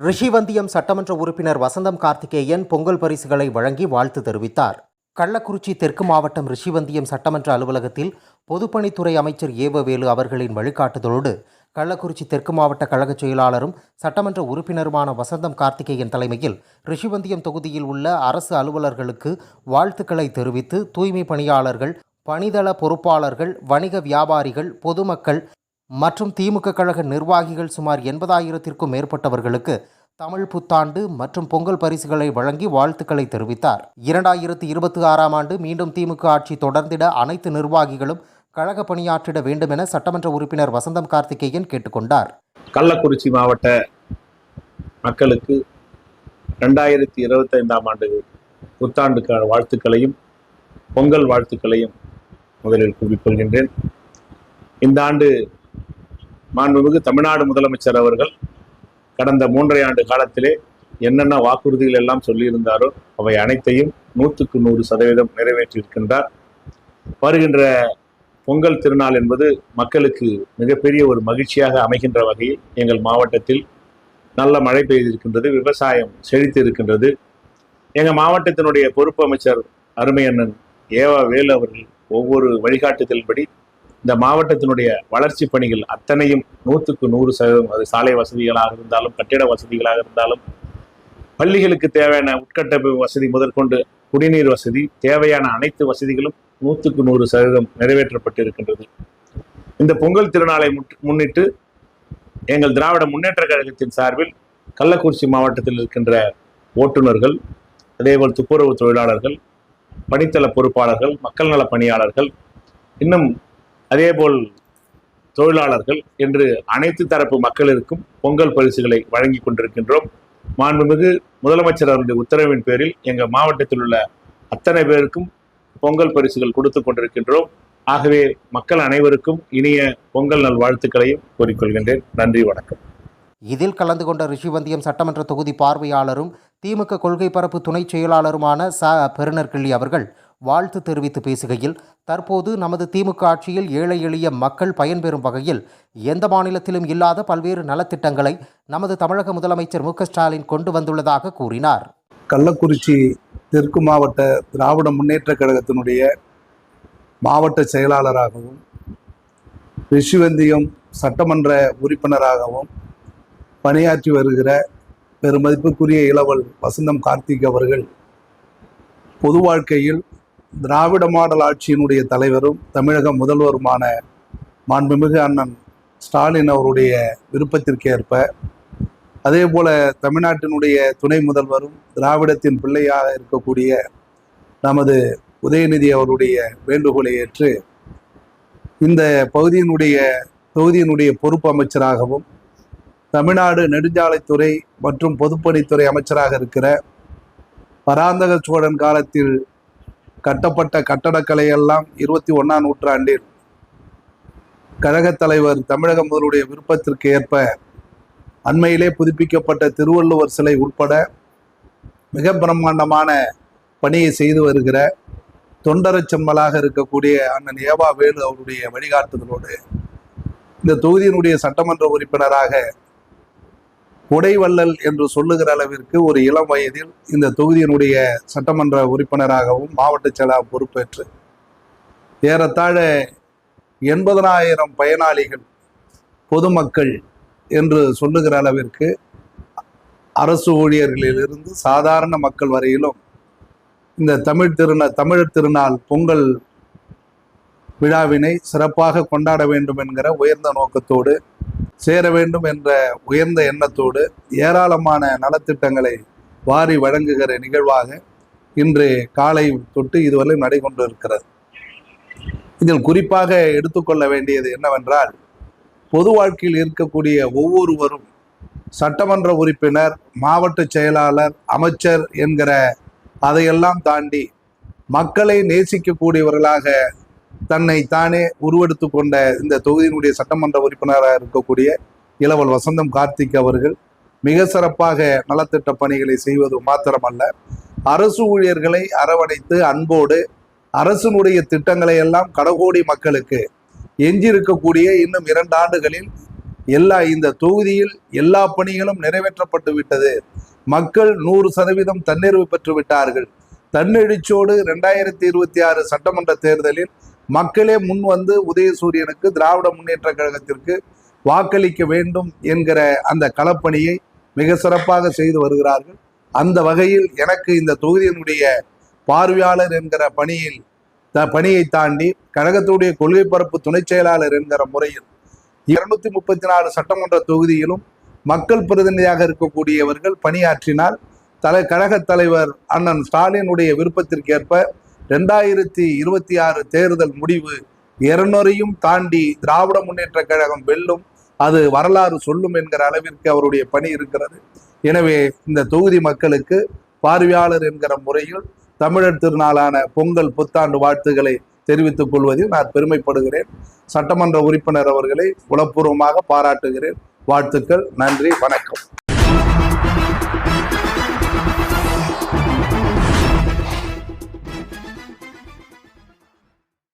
ரிஷிவந்தியம் சட்டமன்ற உறுப்பினர் வசந்தம் கார்த்திகேயன் பொங்கல் பரிசுகளை வழங்கி வாழ்த்து தெரிவித்தார். கள்ளக்குறிச்சி தெற்கு மாவட்டம் ரிஷிவந்தியம் சட்டமன்ற அலுவலகத்தில் பொதுப்பணித்துறை அமைச்சர் ஏவவேலு அவர்களின் வழிகாட்டுதலோடு கள்ளக்குறிச்சி தெற்கு மாவட்ட கழகச் செயலாளரும் சட்டமன்ற உறுப்பினருமான வசந்தம் கார்த்திகேயன் தலைமையில் ரிஷிவந்தியம் தொகுதியில் உள்ள அரசு அலுவலர்களுக்கு வாழ்த்துக்களை தெரிவித்து தூய்மை பணியாளர்கள் பணிதள பொறுப்பாளர்கள் வணிக வியாபாரிகள் பொதுமக்கள் மற்றும் திமுக கழக நிர்வாகிகள் சுமார் எண்பதாயிரத்திற்கும் மேற்பட்டவர்களுக்கு தமிழ் புத்தாண்டு மற்றும் பொங்கல் பரிசுகளை வழங்கி வாழ்த்துக்களை தெரிவித்தார். இரண்டாயிரத்தி இருபத்தி ஆறாம் ஆண்டு மீண்டும் திமுக ஆட்சி தொடர்ந்திட அனைத்து நிர்வாகிகளும் கழக பணியாற்றிட வேண்டும் என சட்டமன்ற உறுப்பினர் வசந்தம் கார்த்திகேயன் கேட்டுக்கொண்டார். கள்ளக்குறிச்சி மாவட்ட மக்களுக்கு ரெண்டாயிரத்தி இருபத்தைந்தாம் ஆண்டு புத்தாண்டுக்கான வாழ்த்துக்களையும் பொங்கல் வாழ்த்துக்களையும் முதலில் கூறிக்கொள்கின்றேன் இந்த ஆண்டு மாண்புமிகு தமிழ்நாடு முதலமைச்சர் அவர்கள் கடந்த மூன்றரை ஆண்டு காலத்திலே என்னென்ன வாக்குறுதிகள் எல்லாம் சொல்லியிருந்தாரோ அவை அனைத்தையும் நூற்றுக்கு நூறு சதவீதம் நிறைவேற்றியிருக்கின்றார். வருகின்ற பொங்கல் திருநாள் என்பது மக்களுக்கு மிகப்பெரிய ஒரு மகிழ்ச்சியாக அமைகின்ற வகையில் எங்கள் மாவட்டத்தில் நல்ல மழை பெய்திருக்கின்றது விவசாயம் செழித்து இருக்கின்றது எங்கள் மாவட்டத்தினுடைய பொறுப்பு அமைச்சர் அருமையண்ணன் ஏவா வேலு அவர்கள் ஒவ்வொரு வழிகாட்டுதல்படி இந்த மாவட்டத்தினுடைய வளர்ச்சி பணிகள் அத்தனையும் நூற்றுக்கு நூறு சதவீதம் அது சாலை வசதிகளாக இருந்தாலும் கட்டிட வசதிகளாக இருந்தாலும் பள்ளிகளுக்கு தேவையான உட்கட்டமைப்பு வசதி முதற்கொண்டு குடிநீர் வசதி தேவையான அனைத்து வசதிகளும் நூற்றுக்கு நூறு சதவீதம் நிறைவேற்றப்பட்டு இருக்கின்றது இந்த பொங்கல் திருநாளை முன்னிட்டு எங்கள் திராவிட முன்னேற்ற கழகத்தின் சார்பில் கள்ளக்குறிச்சி மாவட்டத்தில் இருக்கின்ற ஓட்டுநர்கள் அதேபோல் துப்புரவு தொழிலாளர்கள் பணித்தள பொறுப்பாளர்கள் மக்கள் நல பணியாளர்கள் இன்னும் அதேபோல் தொழிலாளர்கள் என்று அனைத்து தரப்பு மக்களிற்கும் பொங்கல் பரிசுகளை வழங்கி கொண்டிருக்கின்றோம். மாண்புமிகு முதலமைச்சர் அவருடைய உத்தரவின் பேரில் எங்கள் மாவட்டத்தில் உள்ள அத்தனை பேருக்கும் பொங்கல் பரிசுகள் கொடுத்து கொண்டிருக்கின்றோம். ஆகவே மக்கள் அனைவருக்கும் இனிய பொங்கல் நல் வாழ்த்துக்களையும் கூறிக்கொள்கின்றேன். நன்றி வணக்கம். இதில் கலந்து கொண்ட ரிஷிவந்தியம் சட்டமன்ற தொகுதி பார்வையாளரும் திமுக கொள்கை பரப்பு துணைச் செயலாளருமான ச. பெருநர்கிள்ளி அவர்கள் வாழ்த்து தெரிவித்து பேசுகையில் தற்போது நமது திமுக ஆட்சியில் ஏழை எளிய மக்கள் பயன்பெறும் வகையில் எந்த மாநிலத்திலும் இல்லாத பல்வேறு நலத்திட்டங்களை நமது தமிழக முதலமைச்சர் மு. ஸ்டாலின் கொண்டு வந்துள்ளதாக கூறினார். கள்ளக்குறிச்சி தெற்கு மாவட்ட திராவிட முன்னேற்ற கழகத்தினுடைய மாவட்ட செயலாளராகவும் ரிஷிவந்தியம் சட்டமன்ற உறுப்பினராகவும் பணியாற்றி வருகிற பெருமதிப்புக்குரிய இளவல் வசந்தம் கார்த்திக் அவர்கள் பொது வாழ்க்கையில் திராவிட மாடல் ஆட்சியினுடைய தலைவரும் தமிழக முதல்வருமான மாண்புமிகு அண்ணன் ஸ்டாலின் அவருடைய விருப்பத்திற்கேற்ப அதே போல தமிழ்நாட்டினுடைய துணை முதல்வரும் திராவிடத்தின் பிள்ளையாக இருக்கக்கூடிய நமது உதயநிதி அவருடைய வேண்டுகோளை ஏற்று இந்த பகுதியினுடைய தொகுதியினுடைய பொறுப்பு அமைச்சராகவும் தமிழ்நாடு நெடுஞ்சாலைத்துறை மற்றும் பொதுப்பணித்துறை அமைச்சராக இருக்கிற பராந்தக சோழன் காலத்தில் கட்டப்பட்ட கட்டடக்கலை எல்லாம் இருபத்தி ஒன்றாம் நூற்றாண்டில் கழகத் தலைவர் தமிழக முதலுடைய விருப்பத்திற்கு ஏற்ப அண்மையிலே புதுப்பிக்கப்பட்ட திருவள்ளுவர் சிலை உட்பட மிக பிரம்மாண்டமான பணியை செய்து வருகிற தொண்டரச் செம்மலாக இருக்கக்கூடிய அண்ணன் ஏவா வேலு அவருடைய வழிகாட்டுதலோடு இந்த தொகுதியினுடைய சட்டமன்ற உறுப்பினராக உடைவள்ளல் என்று சொல்லுகிற அளவிற்கு ஒரு இளம் வயதில் இந்த தொகுதியினுடைய சட்டமன்ற உறுப்பினராகவும் மாவட்ட செயலாக பொறுப்பேற்று ஏறத்தாழ எண்பதனாயிரம் பயனாளிகள் பொதுமக்கள் என்று சொல்லுகிற அளவிற்கு அரசு ஊழியர்களிலிருந்து சாதாரண மக்கள் வரையிலும் இந்த தமிழ் திருநா தமிழர் திருநாள் பொங்கல் விழாவினை சிறப்பாக கொண்டாட வேண்டும் என்கிற உயர்ந்த நோக்கத்தோடு சேர வேண்டும் என்ற உயர்ந்த எண்ணத்தோடு ஏராளமான நலத்திட்டங்களை வாரி வழங்குகிற நிகழ்வாக இன்று காலை தொட்டு இதுவரை நடைபெற்று இருக்கிறது இதில் குறிப்பாக எடுத்துக்கொள்ள வேண்டியது என்னவென்றால் பொது வாழ்க்கையில் இருக்கக்கூடிய ஒவ்வொருவரும் சட்டமன்ற உறுப்பினர் மாவட்ட செயலாளர் அமைச்சர் என்கிற அதையெல்லாம் தாண்டி மக்களை நேசிக்கக்கூடியவர்களாக தன்னை தானே உருவெடுத்து கொண்ட இந்த தொகுதியினுடைய சட்டமன்ற உறுப்பினராக இருக்கக்கூடிய இளவல் வசந்தம் கார்த்திக் அவர்கள் மிக சிறப்பாக நலத்திட்ட பணிகளை செய்வது மாத்திரமல்ல. அரசு ஊழியர்களை அரவணைத்து அன்போடு அரசினுடைய திட்டங்களை எல்லாம் கடகோடி மக்களுக்கு எஞ்சியிருக்கக்கூடிய இன்னும் இரண்டு ஆண்டுகளில் எல்லா இந்த தொகுதியில் எல்லா பணிகளும் நிறைவேற்றப்பட்டு விட்டது. மக்கள் நூறு சதவீதம் தன்னிறைவு பெற்று விட்டார்கள். தன்னெழுச்சியோடு ரெண்டாயிரத்தி இருபத்தி ஆறு சட்டமன்ற தேர்தலில் மக்களே முன் வந்து உதயசூரியனுக்கு திராவிட முன்னேற்ற கழகத்திற்கு வாக்களிக்க வேண்டும் என்கிற அந்த களப்பணியை மிக சிறப்பாக செய்து வருகிறார்கள். அந்த வகையில் எனக்கு இந்த தொகுதியினுடைய பார்வையாளர் என்கிற பணியில் த பணியை தாண்டி கழகத்துடைய கொள்கை பரப்பு துணை செயலாளர் என்கிற முறையில் இருநூத்தி முப்பத்தி நாலு சட்டமன்ற தொகுதியிலும் மக்கள் பிரதிநிதியாக இருக்கக்கூடியவர்கள் பணியாற்றினால் தலை கழக தலைவர் அண்ணன் ஸ்டாலினுடைய விருப்பத்திற்கேற்ப ரெண்டாயிரத்தி இருபத்தி ஆறு தேர்தல் முடிவு இருநூறையும் தாண்டி திராவிட முன்னேற்ற கழகம் வெல்லும் அது வரலாறு சொல்லும் என்கிற அளவிற்கு அவருடைய பணி இருக்கிறது. எனவே இந்த தொகுதி மக்களுக்கு பார்வையாளர் என்கிற முறையில் தமிழர் திருநாளான பொங்கல் புத்தாண்டு வாழ்த்துக்களை தெரிவித்துக் கொள்வதில் நான் பெருமைப்படுகிறேன். சட்டமன்ற உறுப்பினர் அவர்களை உளப்பூர்வமாக பாராட்டுகிறேன். வாழ்த்துக்கள் நன்றி வணக்கம்.